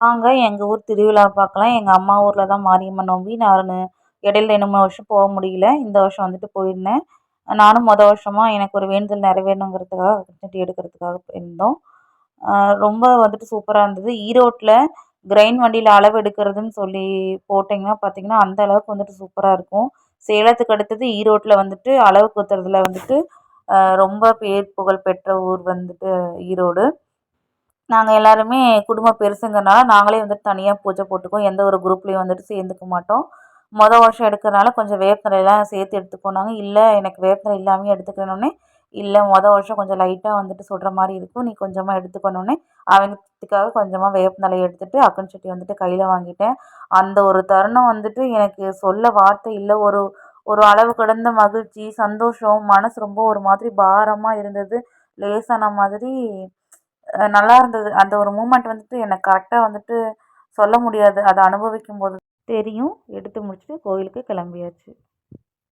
வாங்க எங்கள் ஊர் திருவிழா பார்க்கலாம். எங்கள் அம்மா ஊரில் தான் மாரியம்மன் நோம்பி. நான் இடையில ரெண்டு மூணு வருஷம் போக முடியல. இந்த வருஷம் வந்துட்டு போயிருந்தேன். நானும் மொதல் வருஷமாக எனக்கு ஒரு வேண்டுதல் நிறைவேறணுங்கிறதுக்காக சட்டி எடுக்கிறதுக்காக போயிருந்தோம். ரொம்ப வந்துட்டு சூப்பராக இருந்தது. ஈரோட்டில் கிரைன் வண்டியில் அளவு எடுக்கிறதுன்னு சொல்லி போட்டிங்கன்னா பார்த்தீங்கன்னா அந்த அளவுக்கு வந்துட்டு சூப்பராக இருக்கும். சேலத்துக்கு அடுத்தது ஈரோட்டில் வந்துட்டு அளவு குத்துறதுல வந்துட்டு ரொம்ப பேர் புகழ் பெற்ற ஊர் வந்துட்டு ஈரோடு. நாங்கள் எல்லாருமே குடும்பம் பெருசுங்கிறனால நாங்களே வந்துட்டு தனியாக பூஜை போட்டுக்குவோம். எந்த ஒரு குரூப்லேயும் வந்துட்டு சேர்ந்துக்க மாட்டோம். மொதல் வருஷம் எடுக்கிறனால கொஞ்சம் வேப்பிலைலாம் சேர்த்து எடுத்துக்கோனாங்க இல்லை எனக்கு வேப்பனை இல்லாமையே எடுத்துக்கணுன்னே இல்லை மொதல் வருஷம் கொஞ்சம் லைட்டாக வந்துட்டு சொல்கிற மாதிரி இருக்கும். நீ கொஞ்சமாக எடுத்துக்கணுன்னே அவங்கத்துக்காக கொஞ்சமாக வேப்பநிலையை எடுத்துகிட்டு அக்கன் சட்டி வந்துட்டு கையில் வாங்கிட்டேன். அந்த ஒரு தருணம் வந்துட்டு எனக்கு சொல்ல வார்த்தை இல்லை. ஒரு ஒரு அளவு கடந்த மகிழ்ச்சி சந்தோஷம் மனசு ரொம்ப ஒரு மாதிரி பாரமாக இருந்தது. லேசான மாதிரி நல்லா இருந்தது. அந்த ஒரு மூமெண்ட் வந்துட்டு எனக்கு கரெக்டாக வந்துட்டு சொல்ல முடியாது. அதை அனுபவிக்கும் போது தெரியும். எடுத்து முடிச்சுட்டு கோவிலுக்கு கிளம்பியாச்சு.